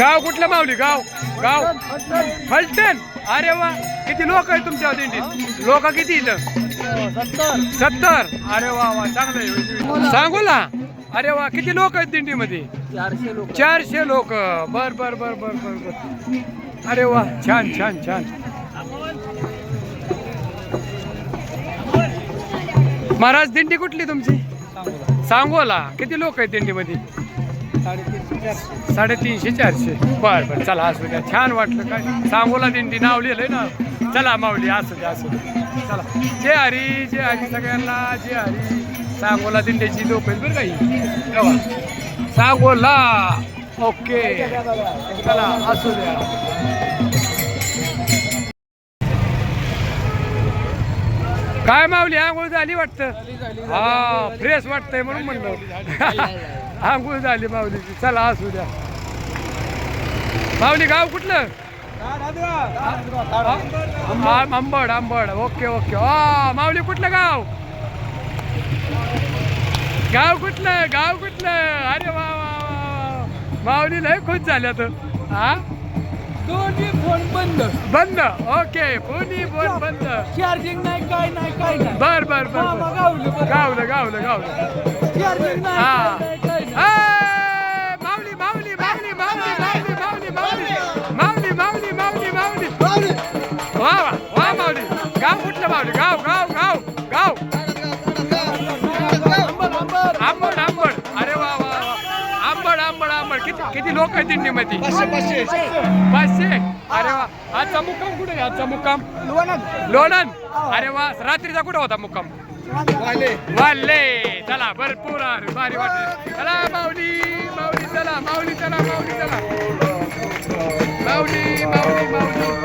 गाव कुठलं माऊली? गाव? गाव? फलटण? अरे वा. किती लोक आहे तुमच्या दिंडीत? लोक किती इथं? सत्तर. अरे वा वा. चांगलं. सांगू ना. अरे वा. किती लोक आहेत दिंडीमध्ये? चारशे लोक. चारशे लोक. बर बर बर बर बर बर. अरे वा. छान छान छान. महाराज दिंडी कुठली तुमची? सांगोला. किती लोक आहेत दिंडीमध्ये? साडेतीनशे चारशे. बर बर चला असू द्या. छान वाटलं काय? सांगोला दिंडी नाव लिहिलंय ना. चला माऊली असू द्या असू द्या. चला. जे हरी जे हरी सगळ्यांना जे हरी. सांगोला दिंडीची लोक आहेत बरं काही. सांगोला. ओके. चला असू द्या. काय माऊली आंघोळ झाली वाटतं? हा फ्रेश वाटतंय म्हणून म्हणलं. आंघोळ झाली माऊलीची. चला असू द्या. माऊली गाव कुठलं? Ambad Ambad okay okay. हा माऊली कुठलं गाव? गाव कुठलं? गाव कुठलं? अरे वा वा वा वा. माऊली लय खुश झाल्या तर हा? दोन्ही फोन बंद बंद ओके फोनी फोन बंद चार्जिंग नाही काय नाही काय नाही बर बर बर मामा बर. गावलं बरं. गावलं गावलं गावलं चार्जिंग नाही हा. काय नाही, काय नाही. ए, माऊली माऊली माऊली माऊली माऊली माऊली माऊली माऊली माऊली माऊली माऊली वा वा वा माऊली गाव कुठलं माऊली गाव गाव गाव गाव आंबड किती किती लोक आहेत दिंडीमध्ये? पाचशे अरे वा. आजचा मुक्काम कुठे आहे? आजचा मुक्काम? लोणन अरे वा. रात्रीचा कुठं होता मुक्काम? वाले. चला भरपूर आहे, भारी वाटले. चला माऊली माऊली चला माऊली चला माऊली चला. माऊली माऊली माऊली.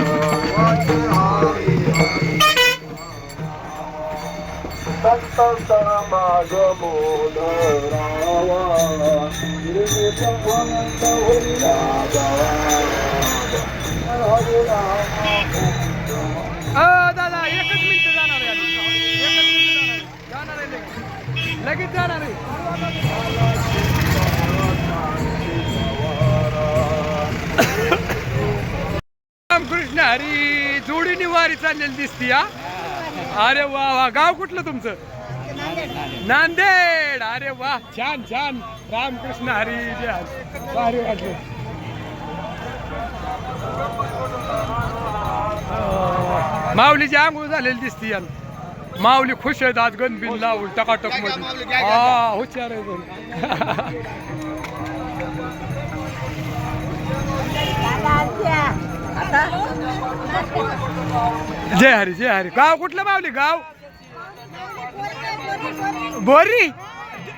अ दादा एकच मिनिट जाणार आहे एकच मिनिट जाणार आहे. लगेच. लगेच जाणार आहे रामकृष्ण हरी जोडीनी वारी चाललेली दिसती हा अरे वा वा गाव कुठलं तुमचं नांदेड! अरे वा छान छान. रामकृष्ण हरी जय हरी. भारी वाटलं. माऊलीची आंघोळ झालेली दिसती यान. माऊली खुश आहेत आज गणबिन लावून टकाटकमध्ये. हा हुशार आहे. जय हरी जय हरी. गाव कुठलं माऊली? गाव? बोरी?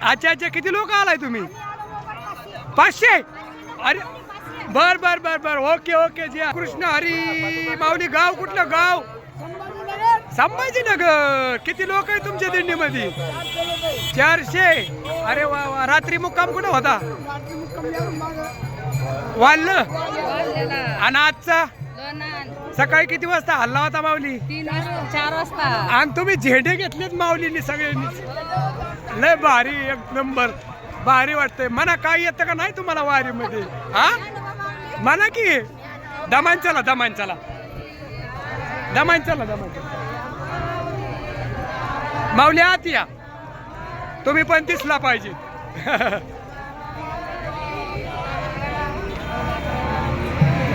अच्छा अच्छा किती लोक आलाय तुम्ही? पाचशे? अरे बर बर बर बर. ओके ओके जय कृष्ण हरी माऊली गाव कुठलं गाव? संभाजीनगर. किती लोक आहेत तुमच्या दिंडीमध्ये? चारशे. अरे वा वा. रात्री मुक्काम कुठं होता? वाढलं आणि आजचा? सकाळी किती वाजता हल्ला होता माऊली? तीन चार वाजता. आणि तुम्ही झेंडे घेतलेत माऊलीनी सगळ्यांनी लय भारी एक नंबर. भारी वाटतंय. म्हणा काय येतं का नाही तुम्हाला वारीमध्ये? हा? म्हणा की? दमान चला दमान चला. दमान चला दमान चला. माऊली आत या. तुम्ही पण दिसला पाहिजे.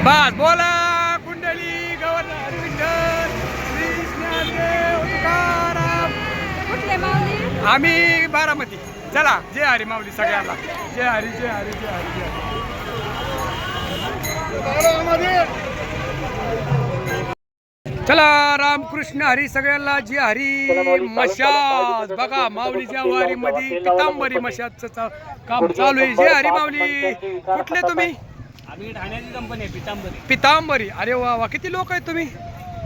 बस बोला. आम्ही बारामती. चला जय हरी माऊली सगळ्यांना. जय हरी जय हरी जय हरी जय हरी. चला रामकृष्ण हरी सगळ्यांना जय हरी. मशाज बघा माऊलीच्या वारीमध्ये पितांबरी मशाजचं काम चालू आहे. जय हरी माऊली. कुठले तुम्ही? आम्ही ठाण्याची कंपनी आहे पितांबरी. पितांबरी. अरे वा वा किती लोक आहेत तुम्ही?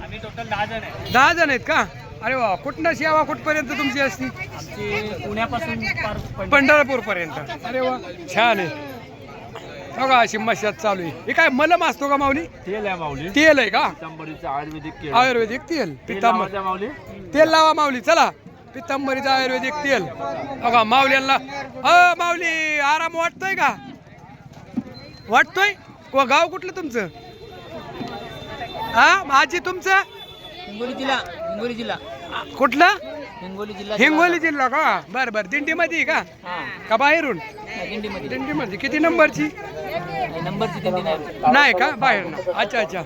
आम्ही टोटल दहा जण आहे. दहा जण आहेत का? अरे वा कुठनं सेवा कुठपर्यंत तुमची असती? आमची पुण्यापासून पार पंढरपूर पर्यंत अरे वा छान आहे. बघा अशी मशात चालू आहे. हे काय मलम असतो का माऊली? तेल आहे माऊली. तेल आहे का? पितांबरीचं आयुर्वेदिक केळ आयुर्वेदिक तेल तेल पितांबर. लावायचं माऊली. तेल लावा माऊली चला. पितांबरीचं आयुर्वेदिक तेल. बघा माऊलीला अ माऊली आराम वाटतोय का? वाटतोय? व गाव कुठलं तुमचं? हा आजी तुमचं? हिंगोली जिल्हा हिंगोली जिल्हा. कुठलं? हिंगोली जिल्हा हिंगोली जिल्हा का? बर बर. दिंडीमध्ये का? का बाहेरून? दिंडीमध्ये. दिंडीमध्ये. किती नंबरची? नाही, नंबरची दिंडी नाही. नाही का? बाहेर अच्छा अच्छा.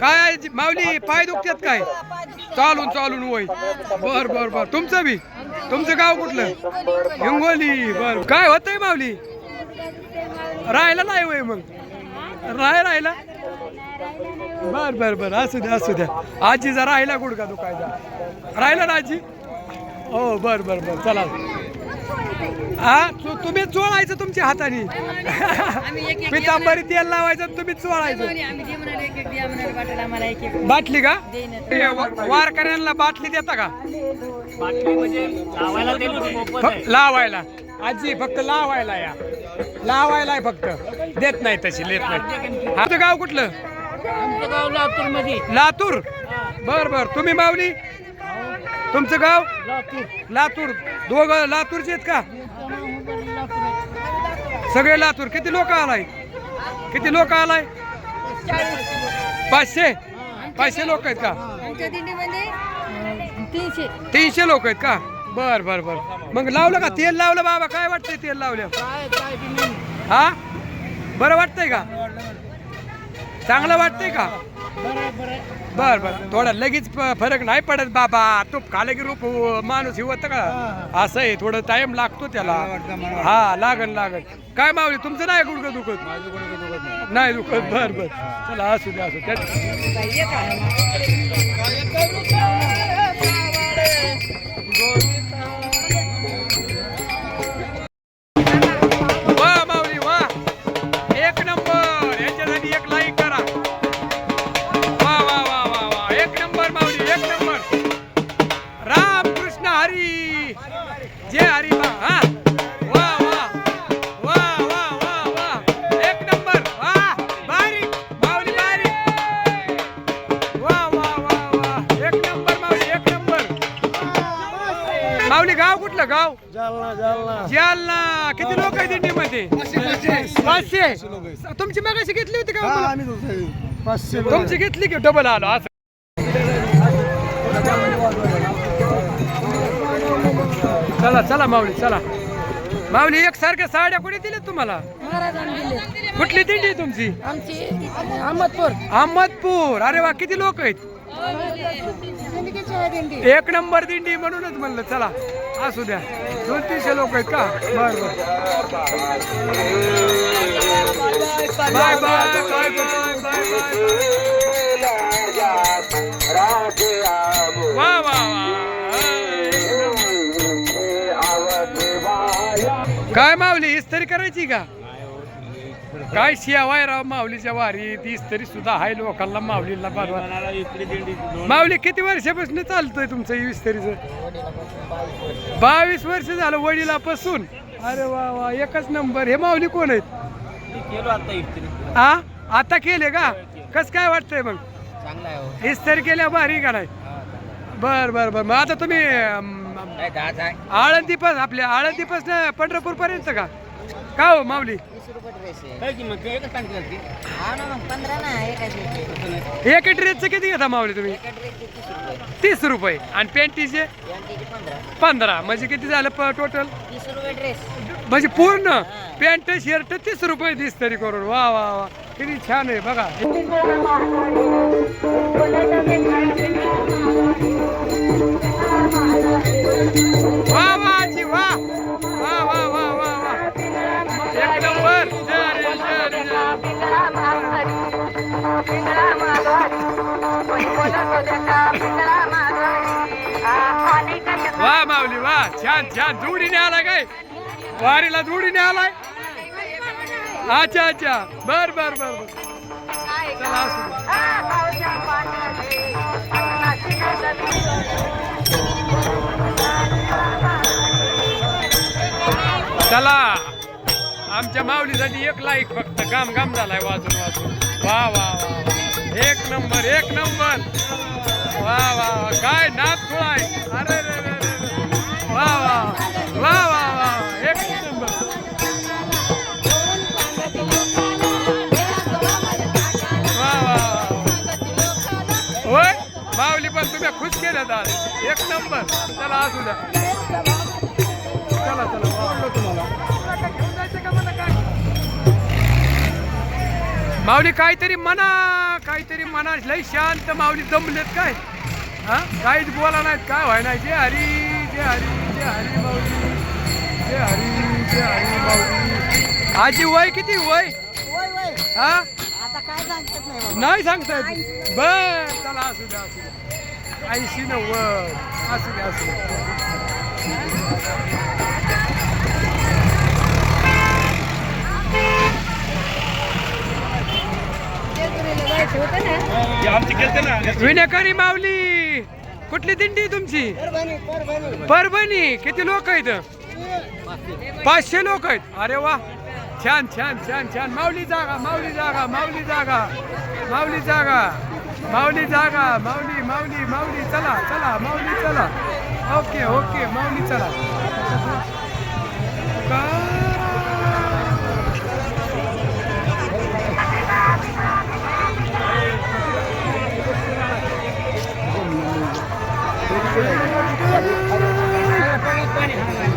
काय माऊली पाय दुखतात काय? चालून चालून वय. बर बर बर. तुमचं बी? तुमचं गाव कुठलं? हिंगोली. बर. काय होतंय माऊली? राहायला नाही वय मग? राय राहिला? बर बर बर. असू द्या असू द्या. आजीचा राहिला गुडका दुखायचा. राहिला ना आजी? हो बर बर बर. चला. हा? तू तुम्ही चोळायचं तुमच्या हाताने. पितांबरी तेल लावायचं तुम्ही चोळायचं. बाटली का? वारकऱ्यांना बाटली देता का? म्हणजे लावायला. आजी फक्त लावायला या. लावायला आहे फक्त. देत नाही तशी देत नाही. हा तुझं गाव कुठलं? आमचं गाव लातूरमध्ये लातूर? बर बर. तुम्ही माऊली? तुमचं गाव? लातूर. दोघ लातूरचे आहेत का? सगळे लातूर. किती लोक आलाय? किती लोक आलाय? पाचशे? पाचशे लोक आहेत का? तीनशे लोक आहेत का? बर बर बर. मग लावलं का? तेल लावलं बाबा. काय वाटतंय तेल लावलं. हा? बरं वाटतंय का? चांगलं वाटतंय का? बर बर. थोडा लगेच फरक नाही पडत बाबा. तूप खालं की रूप माणूस हिवत का? असं आहे. थोडं टाइम लागतो त्याला. हा लागन लागन. काय मावली तुमचं नाही गुडघं दुखत? नाही. दुखत. बर बर. चला असू द्या असू द्या. जय हरी बा हा। वा वा वा वा वा वा एक नंबर वा बारीक माऊली बारीक। वा वा वा वा एक नंबर माऊली एक नंबर। माऊली गाव कुठलं गाव? जालना जालना। जालना. किती लोक आहेत दिंडीमध्ये पाचशे. तुमची मगाशी घेतली होती का आम्ही. पाचशे तुमची घेतली की डबल आलो असं. चला चला माऊली चला. माऊली एक सारख्या साड्या कोणी दिल्या तुम्हाला? महाराजांनी दिले कुठली दिंडी आहे तुमची? आमची अहमदपूर. अहमदपूर. अरे वा किती लोक आहेत? दिंडीची आहे दिंडी एक नंबर दिंडी म्हणूनच म्हणलं चला. असू द्या. दोन तीनशे लोक आहेत का? बर बर. Bye bye. Bye bye bye वा माऊली इस्त्री करायची का? काय शियावाय राव माऊलीच्या वारी ती इस्त्री सुद्धा हाय लोकांना माऊलीला दोन माऊली किती वर्षापासून चालतोय तुमचं हे इस्त्रीचं बावीस वर्ष झालं वडिलापासून. अरे वा वा एकच नंबर. हे माऊली कोण आहेत? हा आता केले का? कस काय वाटतंय मग? आहे हो. इस्त्री केल्या भारी का नाही? बर बर बर. मग आता तुम्ही अम, काय दहाच आहे आळंदीपास आपल्या आळंदीपासून पंढरपूर पर्यंत का? का हो माऊली? हा ना ना एका ड्रेसचे किती घेता माऊली तुम्ही? तीस रुपये. आणि पॅन्टीचे पंधरा. म्हणजे किती झालं टोटल तीस रुपये ड्रेस म्हणजे पूर्ण? पॅन्ट शर्ट तीस रुपये दिस तरी करून. वा वा वा. किती छान आहे बघा. वा वा वा. वा वा वा वा वा. माऊली वा. छान छान. जोडीने आला काय? वारीला जोडीने आलाय? अच्छा अच्छा. बर बर बर बर. चला असू चला. आमच्या माऊलीसाठी एक लाईक फक्त. काम काम झालाय वाजून वाजून. वा वा वा एक नंबर एक नंबर. वा वा वा. काय नाक खुळाय. अरे रे रे वा वा वा वा वा एक नंबर. वा वा होय? माऊली पण तुम्ही खुश केल्या दाद एक नंबर. चला असू द्या चला चला आवडलं तुम्हाला. घेऊन जायचं का मला काय माऊली काहीतरी म्हणा काहीतरी म्हणा. लय शांत माऊली जमलेत काय? हा? काहीच बोला नाहीत. काय व्हाय नाही जे हरी जे हरी जे हरी माऊली. जे हरी जे हरी माऊली. आजी वय किती? वय? हा? आता काय नाही बाबा बर चला असू द्या असू द्या. ऐंशी नव्वद. असू द्या असू द्या. विनाकारी माऊली कुठली दिंडी तुमची? परभणी. किती लोक आहेत? पाचशे लोक आहेत. अरे वा. छान छान छान छान. माऊली जागा माऊली जागा माऊली जागा. माऊली जागा. माऊली जागा. माऊली माऊली माऊली. चला चला माऊली चला. ओके ओके माऊली चला. का? ಹಾಗಾಗಿ